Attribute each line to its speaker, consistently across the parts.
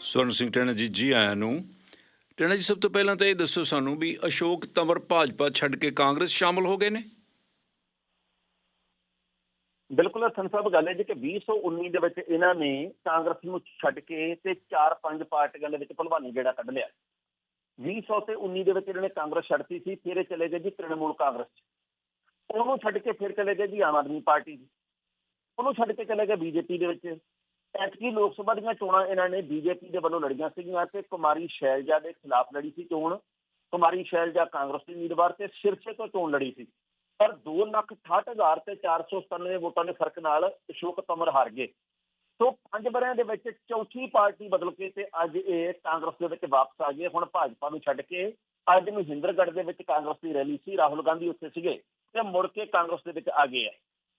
Speaker 1: ਸਵਰਨ ਸਿੰਘ ਟੈਣਾ ਜੀ ਜੀ ਆਇਆਂ ਨੂੰ। ਟੈਣਾ ਜੀ, ਸਭ ਤੋਂ ਪਹਿਲਾਂ ਤਾਂ ਇਹ ਦੱਸੋ ਸਾਨੂੰ ਵੀ ਅਸ਼ੋਕ ਤੰਵਰ ਭਾਜਪਾ ਛੱਡ ਕੇ ਕਾਂਗਰਸ ਸ਼ਾਮਲ ਹੋ ਗਏ ਨੇ?
Speaker 2: ਬਿਲਕੁਲ ਹਸਨ ਸਾਹਿਬ ਗੱਲ ਹੈ ਜੀ ਕਿ 2019 ਦੇ ਵਿੱਚ ਇਹਨਾਂ ਨੇ ਕਾਂਗਰਸ ਨੂੰ ਛੱਡ ਕੇ ਤੇ ਚਾਰ ਪੰਜ ਪਾਰਟੀਆਂ ਦੇ ਵਿੱਚ ਭਲਵਾਨੀ ਜਿਹੜਾ ਕੱਢ ਲਿਆ। 2000 ਤੇ 19 ਦੇ ਵਿੱਚ ਇਹਨਾਂ ਨੇ ਕਾਂਗਰਸ ਛੱਡਤੀ ਸੀ, ਫਿਰ ਇਹ ਚਲੇ ਗਏ ਜੀ ਤ੍ਰਿਣਮੂਲ ਕਾਂਗਰਸ ਉਹਨੂੰ ਛੱਡ ਕੇ ਫਿਰ ਚਲੇ ਗਏ ਜੀ ਆਮ ਆਦਮੀ ਪਾਰਟੀ ਉਹਨੂੰ ਛੱਡ ਕੇ ਚਲੇ ਗਏ ਬੀਜੇਪੀ ਦੇ ਵਿੱਚ। ਐਤਕੀ ਲੋਕ ਸਭਾ ਦੀਆਂ ਚੋਣਾਂ ਇਹਨਾਂ ਨੇ ਬੀਜੇਪੀ ਦੇ ਵੱਲੋਂ ਲੜੀਆਂ ਸੀਗੀਆਂ ਤੇ ਕੁਮਾਰੀ ਸ਼ੈਲਜਾ ਦੇ ਖਿਲਾਫ ਲੜੀ ਸੀ ਚੋਣ। ਕੁਮਾਰੀ ਸ਼ੈਲਜਾ ਕਾਂਗਰਸ ਦੀ ਉਮੀਦਵਾਰ ਤੇ ਸਿਰਸੇ ਤੋਂ ਚੋਣ ਲੜੀ ਸੀ। ਪਰ 2,68,000 ਤੇ 497 ਵੋਟਾਂ ਦੇ ਫ਼ਰਕ ਨਾਲ ਅਸ਼ੋਕ ਤਮਰ ਹਾਰ ਗਏ। ਸੋ ਪੰਜ ਬਰਿਆਂ ਦੇ ਵਿੱਚ ਚੌਥੀ ਪਾਰਟੀ ਬਦਲ ਕੇ ਤੇ ਅੱਜ ਇਹ ਕਾਂਗਰਸ ਦੇ ਵਿੱਚ ਵਾਪਸ ਆ ਗਏ। ਹੁਣ ਭਾਜਪਾ ਨੂੰ ਛੱਡ ਕੇ ਅੱਜ ਮਹਿੰਦਰਗੜ੍ਹ ਦੇ ਵਿੱਚ ਕਾਂਗਰਸ ਦੀ ਰੈਲੀ ਸੀ। ਰਾਹੁਲ ਗਾਂਧੀ ਉੱਥੇ ਸੀਗੇ ਤੇ ਮੁੜ ਕੇ ਕਾਂਗਰਸ ਦੇ ਵਿੱਚ ਆ ਗਏ ਆ।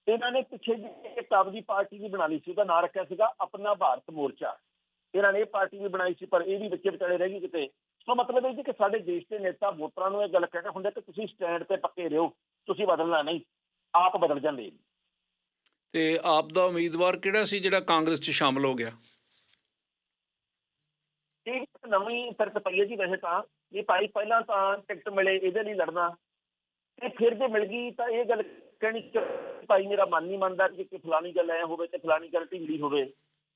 Speaker 2: ਇਹਨਾਂ ਨੇ ਪਿੱਛੇ ਜੀ ਇੱਕ ਆਪਦੀ ਪਾਰਟੀ ਵੀ ਬਣਾ ਲਈ ਸੀ ਉਹਦਾ ਨਾਂ ਰੱਖਿਆ ਸੀਗਾ ਆਪਣਾ ਭਾਰਤ ਮੋਰਚਾ। ਇਹਨਾਂ ਨੇ ਇਹ ਪਾਰਟੀ ਵੀ ਬਣਾਈ ਸੀ ਪਰ ਇਹ ਵੀ ਵਿੱਚੇ ਵਿਚਾਲੇ ਰਹਿ ਗਈ ਕਿਤੇ। ਸੋ ਮਤਲਬ ਇਹ ਜੀ ਕਿ ਸਾਡੇ ਦੇਸ਼ ਦੇ ਨੇਤਾ ਵੋਟਰਾਂ ਨੂੰ ਇਹ ਗੱਲ ਕਹਿੰਦੇ ਹੁੰਦੇ ਕਿ ਤੁਸੀਂ ਸਟੈਂਡ ਤੇ ਪੱਕੇ ਰਹੋ ਤੁਸੀਂ ਬਦਲਣਾ ਨਹੀਂ ਆਪ ਬਦਲ ਜਾਂਦੇ।
Speaker 1: ਤੇ ਆਪ ਦਾ ਉਮੀਦਵਾਰ ਕਿਹੜਾ ਸੀ ਜਿਹੜਾ ਕਾਂਗਰਸ 'ਚ ਸ਼ਾਮਲ ਹੋ ਗਿਆ?
Speaker 2: ਇਹ ਨਵੀਂ ਫਿਰਕ ਪਈ ਹੈ ਜੀ ਵੈਸੇ ਤਾਂ ਇਹ ਭਾਈ ਪਹਿਲਾਂ ਤਾਂ ਟਿਕਟ ਮਿਲੇ ਇਹਦੇ ਲਈ ਲੜਨਾ। ਤੇ ਫਿਰ ਜੇ ਮਿਲ ਗਈ ਤਾਂ ਇਹ ਗੱਲ ਕਹਿਣੀ ਕਿ ਭਾਈ ਮੇਰਾ ਮਨ ਨਹੀਂ ਮੰਨਦਾ ਕਿ ਫਲਾਣੀ ਗੱਲ ਐ ਹੋਵੇ ਤੇ ਫਲਾਣੀ ਗੱਲ ਢਿੰਗਲੀ ਹੋਵੇ।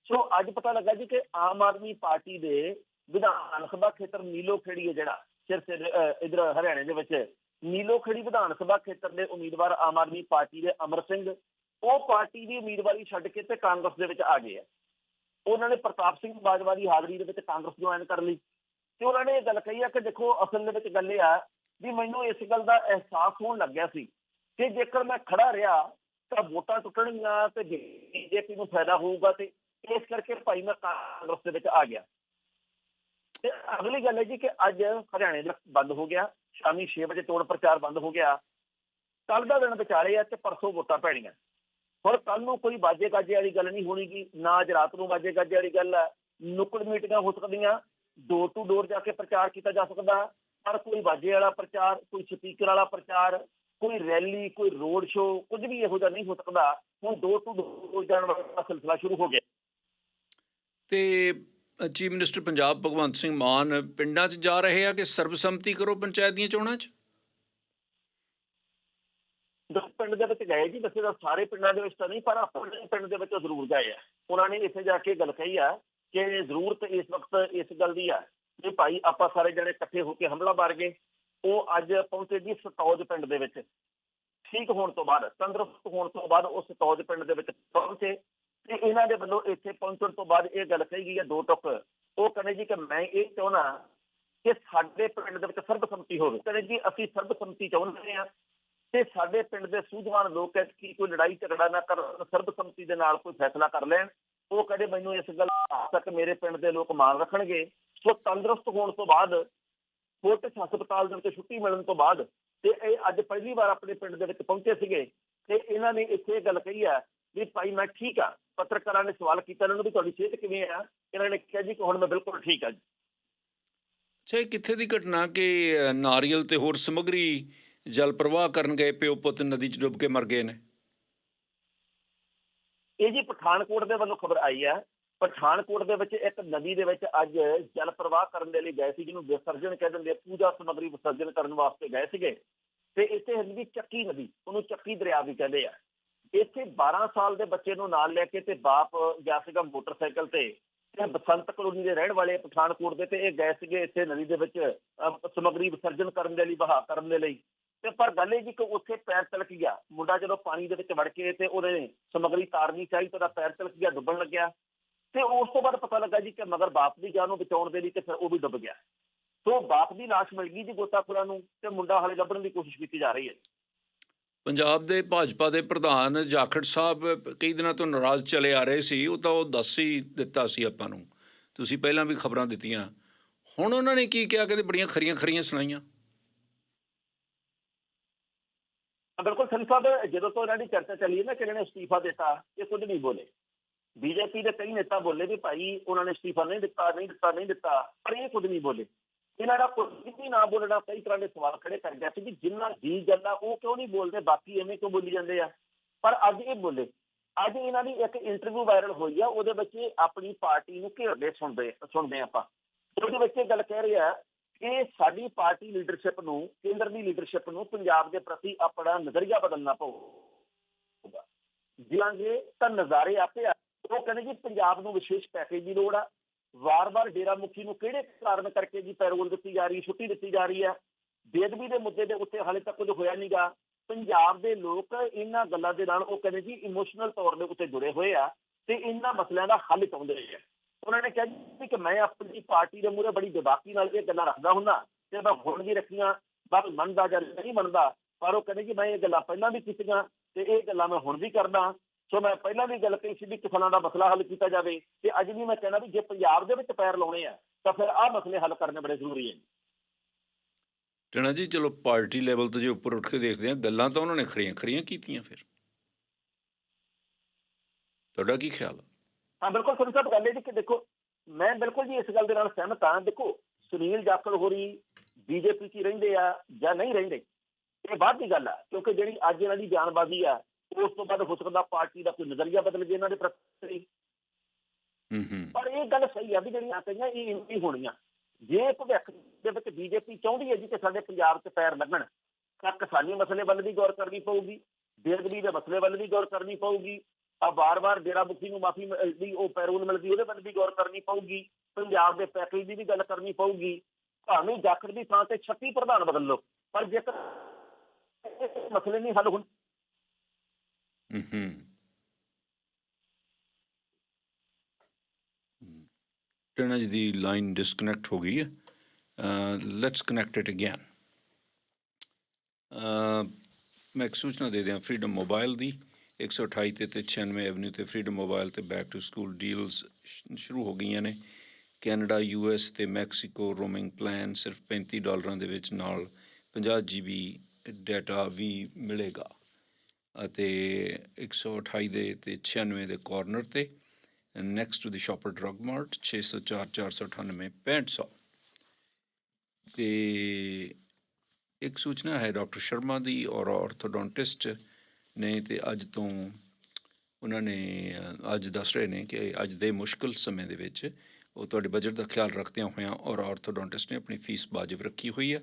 Speaker 2: ਸੋ ਅੱਜ ਪਤਾ ਲੱਗਾ ਜੀ ਕਿ ਆਮ ਆਦਮੀ ਪਾਰਟੀ ਦੇ ਵਿਧਾਨ ਸਭਾ ਖੇਤਰ ਨੀਲੋ ਖੇੜੀ ਹੈ ਜਿਹੜਾ, ਸਿਰਫ ਇਧਰ ਹਰਿਆਣੇ ਦੇ ਵਿੱਚ। ਨੀਲੋ ਖੇੜੀ ਵਿਧਾਨ ਸਭਾ ਖੇਤਰ ਦੇ ਉਮੀਦਵਾਰ ਆਮ ਆਦਮੀ ਪਾਰਟੀ ਦੇ ਅਮਰ ਸਿੰਘ, ਉਹ ਪਾਰਟੀ ਦੀ ਉਮੀਦਵਾਰੀ ਛੱਡ ਕੇ ਤੇ ਕਾਂਗਰਸ ਦੇ ਵਿੱਚ ਆ ਗਏ ਆ। ਉਹਨਾਂ ਨੇ ਪ੍ਰਤਾਪ ਸਿੰਘ ਬਾਜਵਾ ਦੀ ਹਾਜ਼ਰੀ ਦੇ ਵਿੱਚ ਕਾਂਗਰਸ ਜੁਆਇਨ ਕਰ ਲਈ। ਤੇ ਉਹਨਾਂ ਨੇ ਇਹ ਗੱਲ ਕਹੀ ਆ ਕਿ ਦੇਖੋ, ਅਸਲ ਦੇ ਵਿੱਚ ਗੱਲ ਇਹ ਆ ਵੀ ਮੈਨੂੰ ਇਸ ਗੱਲ ਦਾ ਅਹਿਸਾਸ ਹੋਣ ਲੱਗਿਆ ਸੀ ਕਿ ਜੇਕਰ ਮੈਂ ਖੜਾ ਰਿਹਾ ਤਾਂ ਵੋਟਾਂ ਟੁੱਟਣਗੀਆਂ ਤੇ ਬੀਜੇਪੀ ਨੂੰ ਫਾਇਦਾ ਹੋਊਗਾ ਤੇ ਇਸ ਕਰਕੇ ਭਾਈ ਮੈਂ ਕਾਂਗਰਸ ਦੇ ਵਿੱਚ ਆ ਗਿਆ। ਤੇ ਅਗਲੀ ਗੱਲ ਹੈ ਜੀ ਕਿ ਅੱਜ ਹਰਿਆਣੇ ਦਾ ਬੰਦ ਹੋ ਗਿਆ, ਸ਼ਾਮੀ 6 ਵਜੇ ਚੋਣ ਪ੍ਰਚਾਰ ਬੰਦ ਹੋ ਗਿਆ। ਕੱਲ ਦਾ ਦਿਨ ਵਿਚਾਲੇ ਆ ਤੇ ਪਰਸੋਂ ਵੋਟਾਂ ਪੈਣੀਆਂ। ਹੁਣ ਕੱਲ ਨੂੰ ਕੋਈ ਬਾਜੇ ਗਾਜੇ ਵਾਲੀ ਗੱਲ ਨਹੀਂ ਹੋਣੀਗੀ, ਨਾ ਅੱਜ ਰਾਤ ਨੂੰ ਬਾਜੇ ਗਾਜੇ ਵਾਲੀ ਗੱਲ ਹੈ ਨੁੱਕੜ ਮੀਟਿੰਗਾਂ ਹੋ ਸਕਦੀਆਂ ਡੋਰ ਟੂ ਡੋਰ ਜਾ ਕੇ ਪ੍ਰਚਾਰ ਕੀਤਾ ਜਾ ਸਕਦਾ। ਪਰ ਕੋਈ ਬਾਜੇ ਵਾਲਾ ਪ੍ਰਚਾਰ ਕੋਈ ਸਪੀਕਰ ਵਾਲਾ ਪ੍ਰਚਾਰ ਕੋਈ ਰੈਲੀ ਕੋਈ ਰੋਡ ਸ਼ੋਅ ਕੁਝ ਵੀ ਇਹੋ ਜਿਹਾ ਨਹੀਂ ਹੋ ਸਕਦਾ। ਹੁਣ ਡੋਰ ਟੂ ਡੋਰ ਜਾਣ ਵਾਲਾ ਸਿਲਸਿਲਾ ਸ਼ੁਰੂ ਹੋ ਗਿਆ।
Speaker 1: ਤੇ ਚੀਫ ਮਿਨਿਸਟਰ ਪੰਜਾਬ ਭਗਵੰਤ ਸਿੰਘ ਮਾਨ ਪਿੰਡਾਂ 'ਚ ਜਾ ਰਹੇ ਆ ਕਿ ਸਰਬਸੰਮਤੀ ਕਰੋ ਪੰਚਾਇਤ ਦੀਆਂ ਚੋਣਾਂ 'ਚ?
Speaker 2: ਦਸ ਪਿੰਡ ਦੇ ਵਿੱਚ ਗਏ ਜੀ ਵੈਸੇ ਤਾਂ ਸਾਰੇ ਪਿੰਡਾਂ ਦੇ ਵਿੱਚ ਤਾਂ ਨਹੀਂ ਪਰ ਆਪਣੇ ਪਿੰਡ ਦੇ ਵਿੱਚ ਜ਼ਰੂਰ ਗਏ ਆ। ਉਹਨਾਂ ਨੇ ਇੱਥੇ ਜਾ ਕੇ ਗੱਲ ਕਹੀ ਆ ਕਿ ਜ਼ਰੂਰਤ ਇਸ ਵਕਤ ਇਸ ਗੱਲ ਦੀ ਆ। ਕਿ ਭਾਈ ਆਪਾਂ ਸਾਰੇ ਜਣੇ ਇਕੱਠੇ ਹੋ ਕੇ ਹਮਲਾ ਮਾਰ ਗਏ। ਉਹ ਅੱਜ ਪਹੁੰਚੇ ਜੀ ਸਤੌਜ ਪਿੰਡ ਦੇ ਵਿੱਚ। ਠੀਕ ਹੋਣ ਤੋਂ ਬਾਅਦ, ਤੰਦਰੁਸਤ ਹੋਣ ਤੋਂ ਬਾਅਦ ਉਹ ਸਤੌਜ ਪਿੰਡ ਦੇ ਵਿੱਚ ਪਹੁੰਚੇ। ਤੇ ਇਹਨਾਂ ਦੇ ਵੱਲੋਂ ਇੱਥੇ ਪਹੁੰਚਣ ਤੋਂ ਬਾਅਦ ਇਹ ਗੱਲ ਕਹੀ ਗਈ ਹੈ ਦੋ ਟੁਕ। ਉਹ ਕਹਿੰਦੇ ਜੀ ਕਿ ਮੈਂ ਇਹ ਚਾਹੁੰਦਾ ਕਿ ਸਾਡੇ ਪਿੰਡ ਦੇ ਵਿੱਚ ਸਰਬਸੰਮਤੀ ਹੋਵੇ। ਕਹਿੰਦੇ ਜੀ, ਅਸੀਂ ਸਰਬਸੰਮਤੀ ਚਾਹੁੰਦੇ ਹਾਂ। ਤੇ ਸਾਡੇ ਪਿੰਡ ਦੇ ਸੂਝਵਾਨ ਲੋਕ ਹੈ ਕਿ ਕੋਈ ਲੜਾਈ ਝਗੜਾ ਨਾ ਕਰਨ, ਸਰਬਸੰਮਤੀ ਦੇ ਨਾਲ ਕੋਈ ਫੈਸਲਾ ਕਰ ਲੈਣ। ਉਹ ਕਹਿੰਦੇ, ਮੈਨੂੰ ਇਸ ਗੱਲ ਤੱਕ ਮੇਰੇ ਪਿੰਡ ਦੇ ਲੋਕ ਮਾਨ ਰੱਖਣਗੇ। ਸੋ ਤੰਦਰੁਸਤ ਹੋਣ ਤੋਂ ਬਾਅਦ ਫੋਰਟਿਸ ਹਸਪਤਾਲ ਦੇ ਵਿੱਚ ਛੁੱਟੀ ਮਿਲਣ ਤੋਂ ਬਾਅਦ ਤੇ ਇਹ ਅੱਜ ਪਹਿਲੀ ਵਾਰ ਆਪਣੇ ਪਿੰਡ ਦੇ ਵਿੱਚ ਪਹੁੰਚੇ ਸੀਗੇ ਤੇ ਇਹਨਾਂ ਨੇ ਇੱਥੇ ਗੱਲ ਕਹੀ ਆ ਵੀ ਭਾਈ ਮੈਂ ਠੀਕ ਆ ਪੱਤਰਕਾਰਾਂ ਨੇ ਸਵਾਲ ਕੀਤਾ ਇਹਨਾਂ ਨੂੰ ਵੀ ਤੁਹਾਡੀ ਸਿਹਤ ਕਿਵੇਂ ਆ? ਇਹਨਾਂ ਨੇ ਕਿਹਾ ਜੀ ਕਿ ਹੁਣ ਮੈਂ ਬਿਲਕੁਲ ਠੀਕ ਆ ਜੀ।
Speaker 1: ਇਹ ਕਿੱਥੇ ਦੀ ਘਟਨਾ ਕਿ ਨਾਰੀਅਲ ਤੇ ਹੋਰ ਸਮੱਗਰੀ ਜਲ ਪ੍ਰਵਾਹ ਕਰਨ ਗਏ ਪਿਓ ਪੁੱਤ ਨਦੀ 'ਚ ਡੁੱਬ ਕੇ ਮਰ ਗਏ ਨੇ?
Speaker 2: ਇਹ ਜੀ ਪਠਾਨਕੋਟ ਦੇ ਵੱਲੋਂ ਖਬਰ ਆਈ ਹੈ ਪਠਾਨਕੋਟ ਦੇ ਵਿੱਚ ਇੱਕ ਨਦੀ ਦੇ ਵਿੱਚ ਅੱਜ ਜਲ ਪ੍ਰਵਾਹ ਕਰਨ ਦੇ ਲਈ ਗਏ ਸੀ ਜਿਹਨੂੰ ਵਿਸਰਜਨ ਕਹਿ ਦਿੰਦੇ ਆ ਪੂਜਾ ਸਮੱਗਰੀ ਵਿਸਰਜਨ ਕਰਨ ਵਾਸਤੇ ਗਏ ਸੀਗੇ। ਤੇ ਇੱਥੇ ਹੈਗੀ ਚੱਕੀ ਨਦੀ ਉਹਨੂੰ ਚੱਕੀ ਦਰਿਆ ਵੀ ਕਹਿੰਦੇ ਆ। ਇੱਥੇ 12 ਸਾਲ ਦੇ ਬੱਚੇ ਨੂੰ ਨਾਲ ਲੈ ਕੇ ਤੇ ਬਾਪ ਗਿਆ ਸੀਗਾ ਮੋਟਰਸਾਈਕਲ ਤੇ ਤੇ ਬਸੰਤ ਕਲੋਨੀ ਦੇ ਰਹਿਣ ਵਾਲੇ ਪਠਾਨਕੋਟ ਦੇ ਤੇ ਇਹ ਗਏ ਸੀਗੇ ਇੱਥੇ ਨਦੀ ਦੇ ਵਿੱਚ ਅਹ, ਸਮੱਗਰੀ ਵਿਸਰਜਨ ਕਰਨ ਦੇ ਲਈ ਬਹਾ ਕਰਨ ਦੇ ਲਈ। ਤੇ ਪਰ ਗੱਲ ਇਹ ਜੀ ਕਿ ਉੱਥੇ ਪੈਰ ਤਿਲਕ ਗਿਆ। ਮੁੰਡਾ ਜਦੋਂ ਪਾਣੀ ਦੇ ਵਿੱਚ ਵੜ ਕੇ ਤੇ ਉਹਨੇ ਸਮੱਗਰੀ ਤਾਰਨੀ ਚਾਹੀ ਤਾਂ ਉਹਦਾ ਪੈਰ ਤਿਲਕ ਗਿਆ ਡੁੱਬਣ ਲੱਗਿਆ। ਤੇ ਉਸ ਤੋਂ ਬਾਅਦ ਪਤਾ ਲੱਗਾ ਜੀ ਕਿ ਮਗਰ ਬਾਪ ਦੀ ਜਾਨ ਨੂੰ ਬਚਾਉਣ ਦੇ ਲਈ ਤੇ ਫਿਰ ਉਹ ਵੀ ਡੁੱਬ ਗਿਆ। ਸੋ ਬਾਪ ਦੀ ਲਾਸ਼ ਮਿਲ ਗਈ ਜੀ ਗੋਤਾਖੋਰਾਂ ਨੂੰ ਤੇ ਮੁੰਡਾ ਹਾਲੇ ਲੱਭਣ ਦੀ ਕੋਸ਼ਿਸ਼ ਕੀਤੀ ਜਾ ਰਹੀ ਹੈ।
Speaker 1: ਪੰਜਾਬ ਦੇ ਭਾਜਪਾ ਦੇ ਪ੍ਰਧਾਨ ਜਾਖੜ ਸਾਹਿਬ ਕਈ ਦਿਨਾਂ ਤੋਂ ਨਾਰਾਜ਼ ਚਲੇ ਆ ਰਹੇ ਸੀ ਉਹ ਤਾਂ ਉਹ ਦੱਸ ਹੀ ਦਿੱਤਾ ਸੀ ਆਪਾਂ ਨੂੰ। ਤੁਸੀਂ ਪਹਿਲਾਂ ਵੀ ਖਬਰਾਂ ਦਿੱਤੀਆਂ। ਹੁਣ ਉਹਨਾਂ ਨੇ ਕੀ ਕਿਹਾ? ਕਹਿੰਦੇ ਬੜੀਆਂ ਖਰੀਆਂ ਖਰੀਆਂ ਸੁਣਾਈਆਂ।
Speaker 2: ਬਿਲਕੁਲ ਸਾਹਿਬ ਜਦੋਂ ਤੋਂ ਇਹਨਾਂ ਦੀ ਚਰਚਾ ਚੱਲੀ ਹੈ ਨਾ ਕਿ ਇਹਨਾਂ ਨੇ ਅਸਤੀਫਾ ਦਿੱਤਾ ਇਹ ਕੁਝ ਨਹੀਂ ਬੋਲੇ। ਬੀਜੇਪੀ ਦੇ ਕਈ ਨੇਤਾ ਬੋਲੇ ਵੀ ਭਾਈ ਉਹਨਾਂ ਨੇ ਅਸਤੀਫਾ ਨਹੀਂ ਦਿੱਤਾ ਨਹੀਂ ਦਿੱਤਾ ਨਹੀਂ ਦਿੱਤਾ, ਪਰ ਇਹ ਕੁਝ ਨਹੀਂ ਬੋਲੇ। ਇਹਨਾਂ ਦਾ ਕੁਝ ਵੀ ਨਾ ਬੋਲਣਾ ਕਈ ਤਰ੍ਹਾਂ ਦੇ ਸਵਾਲ ਖੜੇ ਕਰ ਗਿਆ ਸੀ ਕਿ ਜਿੰਨਾ ਜੀ ਜਾਂਦਾ ਉਹ ਕਿਉਂ ਨਹੀਂ ਬੋਲਦੇ, ਬਾਕੀ ਐਵੇਂ ਕਿਉਂ ਬੋਲੀ ਜਾਂਦੇ ਆ? ਪਰ ਅੱਜ ਇਹ ਬੋਲੇ। ਅੱਜ ਇਹਨਾਂ ਦੀ ਇੱਕ ਇੰਟਰਵਿਊ ਵਾਇਰਲ ਹੋਈ ਆ, ਉਹਦੇ ਵਿੱਚ ਇਹ ਆਪਣੀ ਪਾਰਟੀ ਨੂੰ ਘੇਰਦੇ ਸੁਣਦੇ ਸੁਣਦੇ ਆਪਾਂ। ਉਹਦੇ ਵਿੱਚ ਇਹ ਗੱਲ ਕਹਿ ਰਿਹਾ ਕਿ ਸਾਡੀ ਪਾਰਟੀ ਲੀਡਰਸ਼ਿਪ ਨੂੰ, ਕੇਂਦਰ ਦੀ ਲੀਡਰਸ਼ਿਪ ਨੂੰ ਪੰਜਾਬ ਦੇ ਪ੍ਰਤੀ ਆਪਣਾ ਨਜ਼ਰੀਆ ਬਦਲਣਾ ਪਊਗਾ ਜਿਲਾਂਗੇ ਤਾਂ ਨਜ਼ਾਰੇ ਆਪੇ ਆ ਉਹ ਕਹਿੰਦੇ ਜੀ ਪੰਜਾਬ ਨੂੰ ਵਿਸ਼ੇਸ਼ ਪੈਕੇਜ ਦੀ ਲੋੜ ਆ। ਵਾਰ-ਵਾਰ ਡੇਰਾ ਮੁਖੀ ਨੂੰ ਕਿਹੜੇ ਕਾਰਨ ਕਰਕੇ ਜੀ ਪੈਰੋਲ ਦਿੱਤੀ ਜਾ ਰਹੀ, ਛੁੱਟੀ ਦਿੱਤੀ ਜਾ ਰਹੀ ਹੈ ਬੇਦਬੀ ਦੇ ਮੁੱਦੇ ਦੇ ਉੱਤੇ ਹਾਲੇ ਤੱਕ ਕੁਝ ਹੋਇਆ ਨਹੀਂਗਾ ਪੰਜਾਬ ਦੇ ਲੋਕ ਇਹਨਾਂ ਗੱਲਾਂ ਦੇ ਨਾਲ ਉਹ ਕਹਿੰਦੇ ਜੀ ਇਮੋਸ਼ਨਲ ਤੌਰ ਦੇ ਉੱਤੇ ਜੁੜੇ ਹੋਏ ਆ ਤੇ ਇਹਨਾਂ ਮਸਲਿਆਂ ਦਾ ਹੱਲ ਚਾਹੁੰਦੇ ਆ ਉਹਨਾਂ ਨੇ ਕਿਹਾ ਜੀ ਕਿ ਮੈਂ ਆਪਣੀ ਪਾਰਟੀ ਦੇ ਮੂਹਰੇ ਬੜੀ ਦਬਾਕੀ ਨਾਲ ਇਹ ਗੱਲਾਂ ਰੱਖਦਾ ਹੁੰਦਾ ਤੇ ਮੈਂ ਹੁਣ ਵੀ ਰੱਖੀਆਂ, ਬਸ ਮੰਨਦਾ ਜਾਂ ਨਹੀਂ ਮੰਨਦਾ, ਪਰ ਉਹ ਕਹਿੰਦੇ ਜੀ ਮੈਂ ਇਹ ਗੱਲਾਂ ਪਹਿਲਾਂ ਵੀ ਕੀਤੀਆਂ ਤੇ ਇਹ ਗੱਲਾਂ ਮੈਂ ਹੁਣ ਵੀ ਕਰਦਾ। ਸੋ ਮੈਂ ਪਹਿਲਾਂ ਵੀ ਗੱਲ ਕਹੀ ਸੀ ਵੀ ਕਿਸਾਨਾਂ ਦਾ ਮਸਲਾ ਹੱਲ ਕੀਤਾ ਜਾਵੇ ਤੇ ਅੱਜ ਵੀ ਮੈਂ ਕਹਿਣਾ ਵੀ ਜੇ ਪੰਜਾਬ ਦੇ ਵਿੱਚ ਪੈਰ ਲਾਉਣੇ ਆ ਤਾਂ ਫਿਰ ਆਹ ਮਸਲੇ ਹੱਲ ਕਰਨੇ ਬੜੇ ਜ਼ਰੂਰੀ ਹੈ
Speaker 1: ਟਣਾ ਜੀ ਚਲੋ ਪਾਰਟੀ ਲੈਵਲ ਤੋਂ ਜੇ ਉੱਪਰ ਉੱਠ ਕੇ ਦੇਖਦੇ ਹਾਂ ਗੱਲਾਂ ਤਾਂ ਉਹਨਾਂ ਨੇ ਖਰੀਆਂ ਖਰੀਆਂ ਕੀਤੀਆਂ ਫਿਰ। ਤੁਹਾਡਾ ਕੀ ਖਿਆਲ ਹੈ
Speaker 2: ਬਿਲਕੁਲ ਸਰ ਸਾਹਿਬ ਗੱਲ ਇਹ ਕਿ ਦੇਖੋ ਮੈਂ ਬਿਲਕੁਲ ਜੀ ਇਸ ਗੱਲ ਦੇ ਨਾਲ ਸਹਿਮਤ ਹਾਂ। ਦੇਖੋ ਸੁਨੀਲ ਜਾਖੜ ਹੋਰੀ ਬੀਜੇਪੀ 'ਚ ਰਹਿੰਦੇ ਆ ਜਾਂ ਨਹੀਂ ਰਹਿੰਦੇ ਇਹ ਬਾਅਦ ਦੀ ਗੱਲ ਆ ਕਿਉਂਕਿ ਜਿਹੜੀ ਅੱਜ ਇਹਨਾਂ ਦੀ ਜਾਨਬਾਜ਼ੀ ਆ ਉਸ ਤੋਂ ਬਾਅਦ ਹੋ ਸਕਦਾ ਪਾਰਟੀ ਦਾ ਕੋਈ ਨਜ਼ਰੀਆ ਬਦਲ ਜੇ ਇਹਨਾਂ ਦੇ ਪ੍ਰਤੀ।
Speaker 1: ਹੂੰ ਹੂੰ
Speaker 2: ਪਰ ਇਹ ਗੱਲ ਸਹੀ ਆ ਵੀ ਜਿਹੜੀਆਂ ਕਹੀਆਂ ਇਹ ਇੰਨੀ ਹੋਣੀਆਂ। ਜੇ ਭਵਿੱਖ ਦੇ ਵਿੱਚ ਬੀਜੇਪੀ ਚਾਹੁੰਦੀ ਹੈ ਜੀ ਕਿ ਸਾਡੇ ਪੰਜਾਬ 'ਚ ਪੈਰ ਲੱਗਣ ਤਾਂ ਕਿਸਾਨੀ ਮਸਲੇ ਵੱਲ ਵੀ ਗੌਰ ਕਰਨੀ ਪਊਗੀ ਬੇਅਦਬੀ ਦੇ ਮਸਲੇ ਵੱਲ ਵੀ ਗੌਰ ਕਰਨੀ ਪਊਗੀ ਆ ਵਾਰ-ਵਾਰ ਡੇਰਾ ਮੁਖੀ ਨੂੰ ਮਾਫੀ ਮਿਲਦੀ ਉਹ ਪੈਰੋਲ ਮਿਲਦੀ ਉਹਦੇ ਵੱਲ ਵੀ ਗੌਰ ਕਰਨੀ ਪਊਗੀ ਪੰਜਾਬ ਦੇ ਪੈਕੇਜ ਦੀ ਵੀ ਗੱਲ ਕਰਨੀ ਪਊਗੀ। ਭਾਵੇਂ ਜਾਖੜ ਦੀ ਥਾਂ ਤੇ 36 ਪ੍ਰਧਾਨ ਬਦਲ ਲਓ ਪਰ ਜੇਕਰ ਮਸਲੇ ਨਹੀਂ ਹੱਲ ਹੋਣ
Speaker 1: Mhm. ਟਰਨਾ ਜੀ ਦੀ ਲਾਈਨ ਡਿਸਕਨੈਕਟ ਹੋ ਗਈ ਹੈ ਲੈਟਸ ਕਨੈਕਟ ਇਟ ਅਗੇਨ ਮੈਂ ਇੱਕ ਸੂਚਨਾ ਦੇ ਦਿਆਂ ਫਰੀडम ਮੋਬਾਈਲ ਦੀ 128 ਤੇ 96 ਐਵਨਿਊ ਤੇ ਫਰੀडम ਮੋਬਾਈਲ ਤੇ ਬੈਕ ਟੂ ਸਕੂਲ ਡੀਲਸ ਸ਼ੁਰੂ ਹੋ ਗਈਆਂ ਨੇ ਕੈਨੇਡਾ ਯੂ ਐਸ ਤੇ ਮੈਕਸੀਕੋ ਰੋਮਿੰਗ ਪਲਾਨ ਸਿਰਫ 35 ਡਾਲਰਾਂ ਦੇ ਵਿੱਚ ਨਾਲ 50 ਜੀਬੀ ਡਾਟਾ ਵੀ ਮਿਲੇਗਾ ਅਤੇ 128 ਦੇ ਤੇ 96 ਦੇ ਕਾਰਨਰ ਤੇ next to the Shopper Drug Mart 604 498 6500 ਤੇ ਇੱਕ ਸੂਚਨਾ ਹੈ ਡਾਕਟਰ ਸ਼ਰਮਾ ਦੀ ਔਰ ਆਰਥੋਡੋਂਟਿਸਟ ਨੇ ਤੇ ਅੱਜ ਤੋਂ ਉਹਨਾਂ ਨੇ, ਅੱਜ ਦੱਸ ਰਹੇ ਨੇ ਕਿ ਅੱਜ ਦੇ ਮੁਸ਼ਕਲ ਸਮੇਂ ਦੇ ਵਿੱਚ ਉਹ ਤੁਹਾਡੇ ਬਜਟ ਦਾ ਖਿਆਲ ਰੱਖਦਿਆਂ ਹੋਇਆਂ ਔਰ ਆਰਥੋਡੋਂਟਿਸਟ ਨੇ ਆਪਣੀ ਫੀਸ ਵਾਜਬ ਰੱਖੀ ਹੋਈ ਹੈ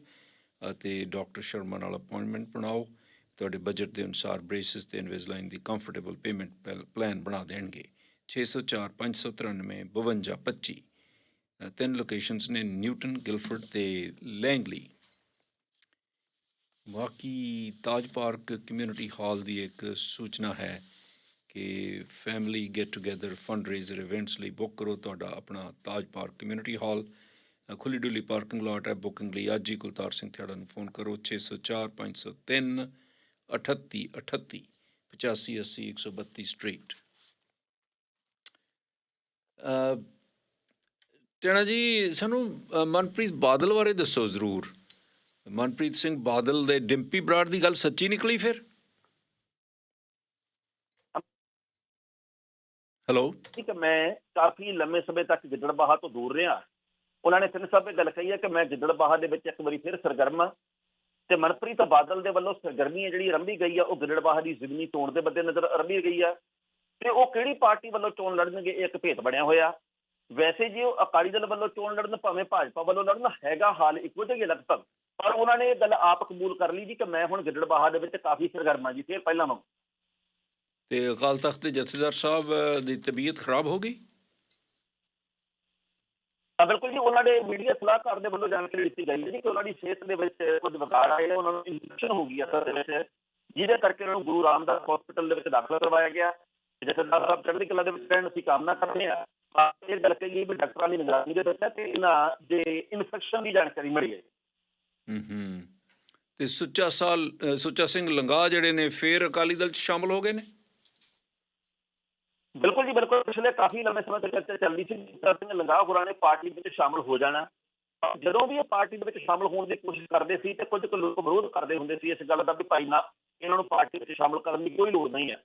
Speaker 1: ਅਤੇ ਡਾਕਟਰ ਸ਼ਰਮਾ ਨਾਲ ਅਪਾਇੰਟਮੈਂਟ ਬਣਾਓ। ਤੁਹਾਡੇ ਬਜਟ ਦੇ ਅਨੁਸਾਰ ਬ੍ਰੇਸਿਸ ਤੇ ਇਨਵਿਜ਼ਲਾਈਨ ਦੀ ਕੰਫਰਟੇਬਲ ਪੇਮੈਂਟ ਪਲਾਨ ਬਣਾ ਦੇਣਗੇ। 604 593 52 25 ਅ, ਤਿੰਨ ਲੋਕੇਸ਼ਨਸ ਨੇ ਨਿਊਟਨ ਗਿਲਫਰਡ ਤੇ ਲੈਂਗਲੀ ਬਾਕੀ ਤਾਜ ਪਾਰਕ ਕਮਿਊਨਿਟੀ ਹਾਲ ਦੀ ਇੱਕ ਸੂਚਨਾ ਹੈ ਕਿ family get together fundraiser events ਲਈ ਬੁੱਕ ਕਰੋ ਤੁਹਾਡਾ ਆਪਣਾ ਤਾਜ ਪਾਰਕ ਕਮਿਊਨਿਟੀ ਹਾਲ ਅ, ਖੁੱਲੀ ਡੁੱਲੀ ਪਾਰਕਿੰਗ ਲਾਟ ਹੈ ਬੁਕਿੰਗ ਲਈ ਅੱਜ ਹੀ ਕੁਲਤਾਰ ਸਿੰਘ ਥਿਆੜਾ ਨੂੰ ਫੋਨ ਕਰੋ। 604 503 38 38 85 80 132 ਸਟਰੀਟ ਟਣਾ ਜੀ, ਸਾਨੂੰ ਮਨਪ੍ਰੀਤ ਬਾਦਲ ਬਾਰੇ ਦੱਸੋ ਜ਼ਰੂਰ। ਮਨਪ੍ਰੀਤ ਸਿੰਘ ਬਾਦਲ ਦੇ ਡਿੰਪੀ ਬਰਾੜ ਦੀ ਗੱਲ ਸੱਚੀ ਨਿਕਲੀ ਫਿਰ? ਹੈਲੋ
Speaker 2: ਠੀਕ ਹੈ, ਮੈਂ ਕਾਫੀ ਲੰਮੇ ਸਮੇਂ ਤੱਕ ਗਿੱਦੜਬਾਹਾ ਤੋਂ ਦੂਰ ਰਿਹਾ। ਉਹਨਾਂ ਨੇ ਤਿੰਨ ਸਾਹਿਬ ਇਹ ਗੱਲ ਕਹੀ ਹੈ ਕਿ ਮੈਂ ਗਿੱਦੜਬਾਹਾ ਦੇ ਵਿੱਚ ਇੱਕ ਵਾਰੀ ਫਿਰ ਸਰਗਰਮ ਹਾਂ। ਤੇ ਮਨਪ੍ਰੀਤ ਬਾਦਲ ਦੇ ਵੱਲੋਂ ਸਰਗਰਮੀ ਹੈ ਜਿਹੜੀ ਆਰੰਭੀ ਗਈ ਆ, ਉਹ ਗਿੱਦੜਬਾਹਾ ਦੀ ਜ਼ਿਮਨੀ ਚੋਣ ਦੇ ਬੱਦੇ ਨਜ਼ਰ ਆਰੰਭੀ ਗਈ ਆ। ਤੇ ਉਹ ਕਿਹੜੀ ਪਾਰਟੀ ਵੱਲੋਂ ਚੋਣ ਲੜਨਗੇ, ਇਹ ਇੱਕ ਭੇਤ ਬਣਿਆ ਹੋਇਆ। ਵੈਸੇ ਜੇ ਉਹ ਅਕਾਲੀ ਦਲ ਵੱਲੋਂ ਚੋਣ ਲੜਨ, ਭਾਵੇਂ ਭਾਜਪਾ ਵੱਲੋਂ ਲੜਨ, ਹੈਗਾ ਹਾਲ ਇੱਕੋ ਜਿਹਾ ਲਗਭਗ। ਪਰ ਉਹਨਾਂ ਨੇ ਇਹ ਗੱਲ ਆਪ ਕਬੂਲ ਕਰ ਲਈ ਜੀ ਕਿ ਮੈਂ ਹੁਣ ਗਿੱਦੜਬਾਹਾ ਦੇ ਵਿੱਚ ਕਾਫੀ ਸਰਗਰਮ ਹਾਂ ਜੀ, ਫਿਰ ਪਹਿਲਾਂ ਵਾਂਗ
Speaker 1: ਤੇ ਅਕਾਲ ਤਖਤ ਦੇ ਜਥੇਦਾਰ ਸਾਹਿਬ ਦੀ ਤਬੀਅਤ ਖਰਾਬ ਹੋ ਗਈ?
Speaker 2: ਬਿਲਕੁਲ ਜੀ, ਉਹਨਾਂ ਦੇ ਮੀਡੀਆ ਸਲਾਹਕਾਰ ਦੇ ਵੱਲੋਂ ਜਾਣਕਾਰੀ ਦਿੱਤੀ ਗਈ ਹੈ ਜੀ ਕਿ ਉਹਨਾਂ ਦੀ ਸਿਹਤ ਦੇ ਵਿੱਚ ਕੁਝ ਵਿਕਾਰ ਆਏ ਉਹਨਾਂ ਨੂੰ ਇਨਫੈਕਸ਼ਨ ਹੋ ਗਈ ਅਸਲ ਦੇ ਵਿੱਚ, ਜਿਹਦੇ ਕਰਕੇ ਉਹਨਾਂ ਨੂੰ ਗੁਰੂ ਰਾਮਦਾਸ ਹਸਪੀਟਲ ਦੇ ਵਿੱਚ ਦਾਖਲ ਕਰਵਾਇਆ ਗਿਆ। ਜਥੇਦਾਰ ਸਾਹਿਬ ਚੜ੍ਹਦੀ ਕਲਾ ਦੇ ਵਿੱਚ ਰਹਿਣ ਅਸੀਂ ਕਾਮਨਾ ਕਰਦੇ ਹਾਂ। ਇਹ ਗੱਲ ਕਹੀ ਵੀ ਡਾਕਟਰਾਂ ਦੀ ਨਿਗਰਾਨੀ ਦੇ ਵਿੱਚ ਤੇ ਇਹਨਾਂ ਦੇ ਇਨਫੈਕਸ਼ਨ ਦੀ ਜਾਣਕਾਰੀ ਮਿਲੀ ਹੈ।
Speaker 1: ਹੂੰ ਹੂੰ। ਤੇ ਸੁੱਚਾ ਸਾਲ ਸੁੱਚਾ ਸਿੰਘ ਲੰਗਾ ਜਿਹੜੇ ਨੇ, ਫੇਰ ਅਕਾਲੀ ਦਲ ਚ ਸ਼ਾਮਲ ਹੋ ਗਏ ਨੇ?
Speaker 2: ਬਿਲਕੁਲ ਜੀ, ਬਿਲਕੁਲ। ਪਿਛਲੇ ਕਾਫੀ ਲੰਮੇ ਸਮੇਂ ਤੋਂ ਚਰਚਾ ਚੱਲਦੀ ਸੀ ਜਗਤਾਰ ਸਿੰਘ ਲੰਗਾਹ ਹੋਰਾਂ ਨੇ ਪਾਰਟੀ ਵਿੱਚ ਸ਼ਾਮਲ ਹੋ ਜਾਣਾ। ਜਦੋਂ ਵੀ ਇਹ ਪਾਰਟੀ ਦੇ ਵਿੱਚ ਸ਼ਾਮਲ ਹੋਣ ਦੀ ਕੋਸ਼ਿਸ਼ ਕਰਦੇ ਸੀ ਤੇ ਕੁਝ ਕੁ ਲੋਕ ਵਿਰੋਧ ਕਰਦੇ ਹੁੰਦੇ ਸੀ ਇਸ ਗੱਲ ਦਾ ਵੀ ਭਾਈ ਨਾ, ਇਹਨਾਂ ਨੂੰ ਪਾਰਟੀ ਵਿੱਚ ਸ਼ਾਮਲ ਕਰਨ ਦੀ ਕੋਈ ਲੋੜ ਨਹੀਂ ਹੈ।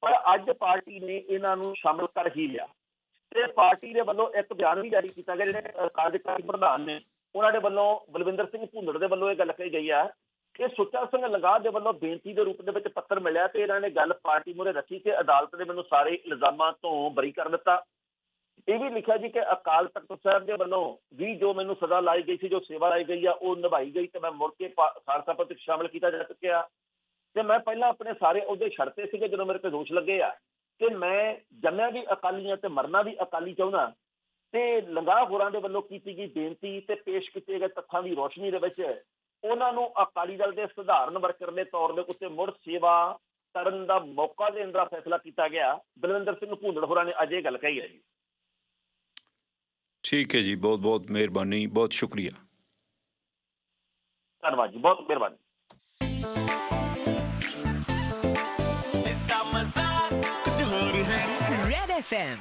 Speaker 2: ਪਰ ਅੱਜ ਪਾਰਟੀ ਨੇ ਇਹਨਾਂ ਨੂੰ ਸ਼ਾਮਲ ਕਰ ਹੀ ਲਿਆ। ਤੇ ਪਾਰਟੀ ਦੇ ਵੱਲੋਂ ਇੱਕ ਬਿਆਨ ਵੀ ਜਾਰੀ ਕੀਤਾ ਗਿਆ, ਜਿਹੜੇ ਕਾਰਜਕਾਰੀ ਪ੍ਰਧਾਨ ਨੇ, ਉਹਨਾਂ ਦੇ ਵੱਲੋਂ ਬਲਵਿੰਦਰ ਸਿੰਘ ਭੁੰਦੜ ਦੇ ਵੱਲੋਂ ਇਹ ਗੱਲ ਕਹੀ ਗਈ ਆ ਇਹ ਸੁੱਚਾ ਸਿੰਘ ਲੰਗਾਹ ਦੇ ਵੱਲੋਂ ਬੇਨਤੀ ਦੇ ਰੂਪ ਦੇ ਵਿੱਚ ਪੱਤਰ ਮਿਲਿਆ ਤੇ ਇਹਨਾਂ ਨੇ ਗੱਲ ਪਾਰਟੀ ਮੂਹਰੇ ਰੱਖੀ ਕਿ ਅਦਾਲਤ ਨੇ ਮੈਨੂੰ ਸਾਰੇ ਇਲਜ਼ਾਮਾਂ ਤੋਂ ਬਰੀ ਕਰ ਦਿੱਤਾ। ਇਹ ਵੀ ਲਿਖਿਆ ਜੀ ਕਿ ਅਕਾਲ ਤਖਤ ਸਾਹਿਬ ਦੇ ਵੱਲੋਂ ਵੀ ਜੋ ਮੈਨੂੰ ਸਜ਼ਾ ਲਾਈ ਗਈ ਸੀ, ਜੋ ਸੇਵਾ ਲਾਈ ਗਈ ਆ, ਉਹ ਨਿਭਾਈ ਗਈ ਤੇ ਮੈਂ ਮੁੜ ਕੇ ਪਾ- ਖਾਲਸਾ ਪੰਥ ਵਿੱਚ ਸ਼ਾਮਲ ਕੀਤਾ ਜਾ ਚੁੱਕਿਆ। ਤੇ ਮੈਂ ਪਹਿਲਾਂ ਆਪਣੇ ਸਾਰੇ ਉਹਦੇ ਛੱਡਤੇ ਸੀਗੇ ਜਦੋਂ ਮੇਰੇ ਤੇ ਦੋਸ਼ ਲੱਗੇ ਆ ਕਿ ਮੈਂ ਜੰਮਿਆ ਵੀ ਅਕਾਲੀ ਅਕਾਲੀਆਂ ਤੇ ਮਰਨਾ ਵੀ ਅਕਾਲੀ ਚਾਹੁੰਦਾ। ਤੇ ਲੰਗਾਹ ਹੋਰਾਂ ਦੇ ਵੱਲੋਂ ਕੀਤੀ ਗਈ ਬੇਨਤੀ ਤੇ ਪੇਸ਼ ਕੀਤੇ ਗਏ ਤੱਥਾਂ ਦੀ ਰੋਸ਼ਨੀ ਦੇ ਵਿੱਚ ਉਹਨਾਂ ਨੂੰ ਅਕਾਲੀ ਦਲ ਦੇ ਸਧਾਰਨ ਵਰਕਰ ਦੇ ਤੌਰ ਦੇ ਉੱਤੇ ਮੁੜ ਸੇਵਾ ਕਰਨ ਦਾ ਮੌਕਾ ਦੇਣ ਦਾ ਫੈਸਲਾ ਕੀਤਾ ਗਿਆ। ਬਲਵਿੰਦਰ ਸਿੰਘ ਭੂੰਦੜ ਹੋਰਾਂ ਨੇ ਅੱਜ ਇਹ ਗੱਲ ਕਹੀ ਹੈ ਜੀ।
Speaker 1: ਠੀਕ ਹੈ ਜੀ ਬਹੁਤ ਬਹੁਤ ਮਿਹਰਬਾਨੀ ਬਹੁਤ ਸ਼ੁਕਰੀਆ।
Speaker 2: ਧੰਨਵਾਦ ਜੀ ਬਹੁਤ ਮਿਹਰਬਾਨੀ।
Speaker 3: Red FM.